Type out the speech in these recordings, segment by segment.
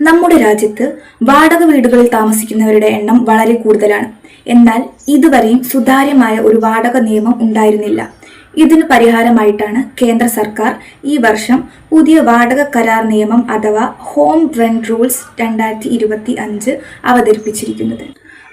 നമ്മുടെ രാജ്യത്ത് വാടക വീടുകളിൽ താമസിക്കുന്നവരുടെ എണ്ണം വളരെ കൂടുതലാണ്. എന്നാൽ ഇതുവരെയും സുതാര്യമായ ഒരു വാടക നിയമം ഉണ്ടായിരുന്നില്ല. ഇതിന് പരിഹാരമായിട്ടാണ് കേന്ദ്ര സർക്കാർ ഈ വർഷം പുതിയ വാടക കരാർ നിയമം അഥവാ ഹോം റെന്റ് റൂൾസ് രണ്ടായിരത്തി ഇരുപത്തി അഞ്ച് അവതരിപ്പിച്ചിരിക്കുന്നത്.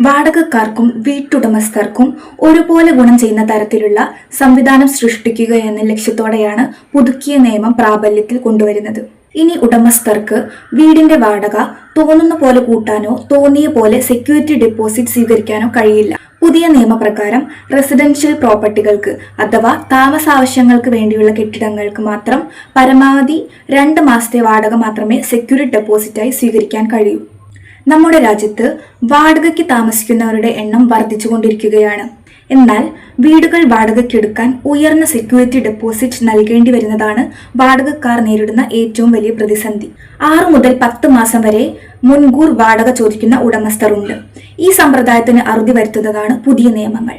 വാടകക്കാർക്കും വീട്ടുടമസ്ഥർക്കും ഒരുപോലെ ഗുണം ചെയ്യുന്ന തരത്തിലുള്ള സംവിധാനം സൃഷ്ടിക്കുക എന്ന ലക്ഷ്യത്തോടെയാണ് പുതുക്കിയ നിയമം പ്രാബല്യത്തിൽ കൊണ്ടുവരുന്നത്. ഇനി ഉടമസ്ഥർക്ക് വീടിന്റെ വാടക തോന്നുന്ന പോലെ കൂട്ടാനോ തോന്നിയ പോലെ സെക്യൂരിറ്റി ഡെപ്പോസിറ്റ് സ്വീകരിക്കാനോ കഴിയില്ല. പുതിയ നിയമപ്രകാരം റെസിഡൻഷ്യൽ പ്രോപ്പർട്ടികൾക്ക് അഥവാ താമസാവശ്യങ്ങൾക്ക് വേണ്ടിയുള്ള കെട്ടിടങ്ങൾക്ക് മാത്രം പരമാവധി രണ്ട് മാസത്തെ വാടക മാത്രമേ സെക്യൂരിറ്റി ഡെപ്പോസിറ്റായി സ്വീകരിക്കാൻ കഴിയൂ. നമ്മുടെ രാജ്യത്ത് വാടകയ്ക്ക് താമസിക്കുന്നവരുടെ എണ്ണം വർദ്ധിച്ചുകൊണ്ടിരിക്കുകയാണ്. എന്നാൽ വീടുകൾ വാടകയ്ക്കെടുക്കാൻ ഉയർന്ന സെക്യൂരിറ്റി ഡെപ്പോസിറ്റ് നൽകേണ്ടി വരുന്നതാണ് വാടകക്കാർ നേരിടുന്ന ഏറ്റവും വലിയ പ്രതിസന്ധി. ആറു മുതൽ പത്ത് മാസം വരെ മുൻകൂർ വാടക ചോദിക്കുന്ന ഉടമസ്ഥർ ഉണ്ട് ഈ സമ്പ്രദായത്തിന് അറുതി വരുത്തുന്നതാണ് പുതിയ നിയമങ്ങൾ.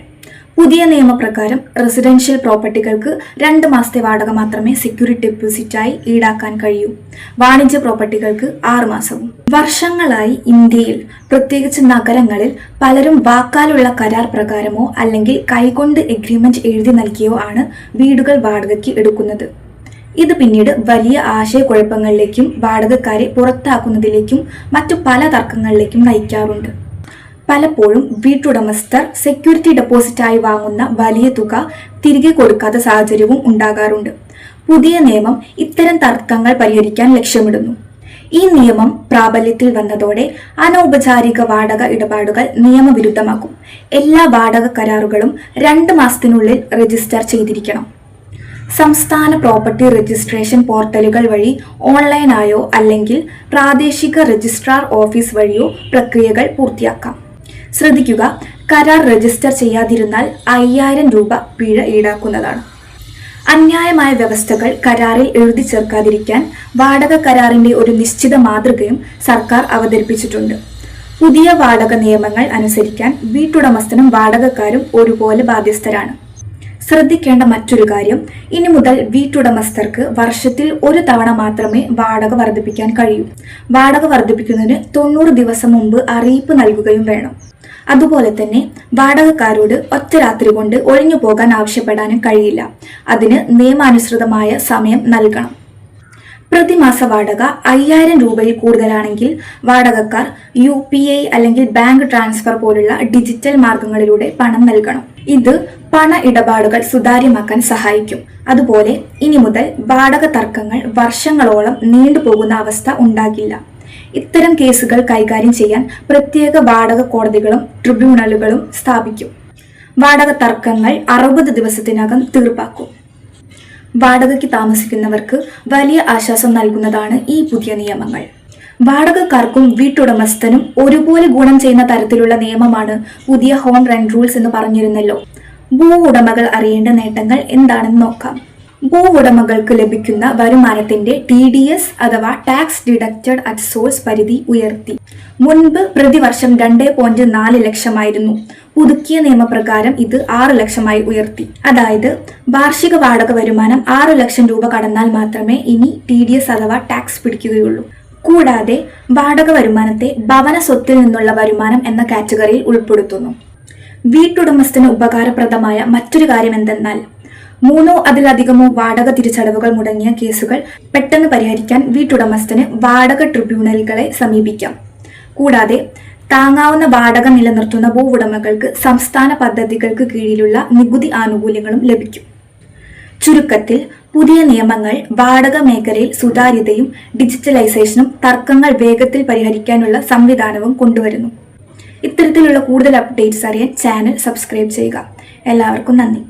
പുതിയ നിയമപ്രകാരം റെസിഡൻഷ്യൽ പ്രോപ്പർട്ടികൾക്ക് രണ്ട് മാസത്തെ വാടക മാത്രമേ സെക്യൂരിറ്റി ഡെപ്പോസിറ്റായി ഈടാക്കാൻ കഴിയൂ. വാണിജ്യ പ്രോപ്പർട്ടികൾക്ക് ആറ് മാസവും. വർഷങ്ങളായി ഇന്ത്യയിൽ പ്രത്യേകിച്ച് നഗരങ്ങളിൽ പലരും വാക്കാലുള്ള കരാർ പ്രകാരമോ അല്ലെങ്കിൽ കൈകൊണ്ട് എഗ്രിമെന്റ് എഴുതി നൽകിയോ ആണ് വീടുകൾ വാടകയ്ക്ക് എടുക്കുന്നത്. ഇത് പിന്നീട് വലിയ ആശയക്കുഴപ്പങ്ങളിലേക്കും വാടകക്കാരെ പുറത്താക്കുന്നതിലേക്കും മറ്റു പല തർക്കങ്ങളിലേക്കും നയിക്കാറുണ്ട്. പലപ്പോഴും വീട്ടുടമസ്ഥർ സെക്യൂരിറ്റി ഡെപ്പോസിറ്റായി വാങ്ങുന്ന വലിയ തുക തിരികെ കൊടുക്കാത്ത സാഹചര്യവും ഉണ്ടാകാറുണ്ട്. പുതിയ നിയമം ഇത്തരം തർക്കങ്ങൾ പരിഹരിക്കാൻ ലക്ഷ്യമിടുന്നു. ഈ നിയമം പ്രാബല്യത്തിൽ വന്നതോടെ അനൗപചാരിക വാടക ഇടപാടുകൾ നിയമവിരുദ്ധമാക്കും. എല്ലാ വാടക കരാറുകളും രണ്ട് മാസത്തിനുള്ളിൽ രജിസ്റ്റർ ചെയ്തിരിക്കണം. സംസ്ഥാന പ്രോപ്പർട്ടി രജിസ്ട്രേഷൻ പോർട്ടലുകൾ വഴി ഓൺലൈനായോ അല്ലെങ്കിൽ പ്രാദേശിക രജിസ്ട്രാർ ഓഫീസ് വഴിയോ പ്രക്രിയകൾ പൂർത്തിയാക്കാം. ശ്രദ്ധിക്കുക. കരാർ രജിസ്റ്റർ ചെയ്യാതിരുന്നാൽ അയ്യായിരം രൂപ പിഴ ഈടാക്കുന്നതാണ്. അന്യായമായ വ്യവസ്ഥകൾ കരാറിൽ എഴുതി ചേർക്കാതിരിക്കാൻ വാടക കരാറിന്റെ ഒരു നിശ്ചിത മാതൃകയും സർക്കാർ അവതരിപ്പിച്ചിട്ടുണ്ട്. പുതിയ വാടക നിയമങ്ങൾ അനുസരിക്കാൻ വീട്ടുടമസ്ഥനും വാടകക്കാരും ഒരുപോലെ ബാധ്യസ്ഥരാണ്. ശ്രദ്ധിക്കേണ്ട മറ്റൊരു കാര്യം ഇനി മുതൽ വീട്ടുടമസ്ഥർക്ക് വർഷത്തിൽ ഒരു തവണ മാത്രമേ വാടക വർദ്ധിപ്പിക്കാൻ കഴിയൂ. വാടക വർദ്ധിപ്പിക്കുന്നതിന് തൊണ്ണൂറ് ദിവസം മുമ്പ് അറിയിപ്പ് നൽകുകയും വേണം. അതുപോലെ തന്നെ വാടകക്കാരോട് ഒറ്റ രാത്രി കൊണ്ട് ഒഴിഞ്ഞു പോകാൻ ആവശ്യപ്പെടാനും കഴിയില്ല. അതിന് നിയമാനുസൃതമായ സമയം നൽകണം. പ്രതിമാസ വാടക അയ്യായിരം രൂപയിൽ കൂടുതലാണെങ്കിൽ വാടകക്കാർ യു പി ഐ അല്ലെങ്കിൽ ബാങ്ക് ട്രാൻസ്ഫർ പോലുള്ള ഡിജിറ്റൽ മാർഗങ്ങളിലൂടെ പണം നൽകണം. ഇത് പണ ഇടപാടുകൾ സുതാര്യമാക്കാൻ സഹായിക്കും. അതുപോലെ ഇനി മുതൽ വാടക തർക്കങ്ങൾ വർഷങ്ങളോളം നീണ്ടുപോകുന്ന അവസ്ഥ ഉണ്ടാകില്ല. ഇത്തരം കേസുകൾ കൈകാര്യം ചെയ്യാൻ പ്രത്യേക വാടക കോടതികളും ട്രിബ്യൂണലുകളും സ്ഥാപിക്കും. വാടക തർക്കങ്ങൾ അറുപത് ദിവസത്തിനകം തീർപ്പാക്കും. വാടകയ്ക്ക് താമസിക്കുന്നവർക്ക് വലിയ ആശ്വാസം നൽകുന്നതാണ് ഈ പുതിയ നിയമങ്ങൾ. വാടകക്കാർക്കും വീട്ടുടമസ്ഥനും ഒരുപോലെ ഗുണം ചെയ്യുന്ന തരത്തിലുള്ള നിയമമാണ് പുതിയ ഹോം റെന്റ് റൂൾസ് എന്ന് പറഞ്ഞിരുന്നല്ലോ. ഭൂ ഉടമകൾ അറിയേണ്ട നേട്ടങ്ങൾ എന്താണെന്ന് നോക്കാം. ഭൂ ഉടമകൾക്ക് ലഭിക്കുന്ന വരുമാനത്തിന്റെ ടി ഡി എസ് അഥവാ ടാക്സ് ഡിഡക്റ്റഡ് അറ്റ് സോഴ്സ് പരിധി ഉയർത്തി. മുൻപ് പ്രതിവർഷം രണ്ട് പോയിന്റ് നാല് ലക്ഷമായിരുന്നു. പുതുക്കിയ നിയമപ്രകാരം ഇത് ആറ് ലക്ഷമായി ഉയർത്തി. അതായത് വാർഷിക വാടക വരുമാനം ആറ് ലക്ഷം രൂപ കടന്നാൽ മാത്രമേ ഇനി ടി ഡി എസ് അഥവാ ടാക്സ് പിടിക്കുകയുള്ളൂ. കൂടാതെ വാടക വരുമാനത്തെ ഭവന സ്വത്തിൽ നിന്നുള്ള വരുമാനം എന്ന കാറ്റഗറിയിൽ ഉൾപ്പെടുത്തുന്നു. വീട്ടുടമസ്ഥന് ഉപകാരപ്രദമായ മറ്റൊരു കാര്യം എന്തെന്നാൽ മൂന്നോ അതിലധികമോ വാടക തിരിച്ചടവുകൾ മുടങ്ങിയ കേസുകൾ പെട്ടെന്ന് പരിഹരിക്കാൻ വീട്ടുടമസ്ഥന് വാടക ട്രിബ്യൂണലുകളെ സമീപിക്കാം. കൂടാതെ താങ്ങാവുന്ന വാടക നിലനിർത്തുന്ന ഭൂവുടമകൾക്ക് സംസ്ഥാന പദ്ധതികൾക്ക് കീഴിലുള്ള നികുതി ആനുകൂല്യങ്ങളും ലഭിക്കും. ചുരുക്കത്തിൽ പുതിയ നിയമങ്ങൾ വാടക മേഖലയിൽ സുതാര്യതയും ഡിജിറ്റലൈസേഷനും തർക്കങ്ങൾ വേഗത്തിൽ പരിഹരിക്കാനുള്ള സംവിധാനവും കൊണ്ടുവരുന്നു. ഇത്തരത്തിലുള്ള കൂടുതൽ അപ്ഡേറ്റ്സ് അറിയാൻ ചാനൽ സബ്സ്ക്രൈബ് ചെയ്യുക. എല്ലാവർക്കും നന്ദി.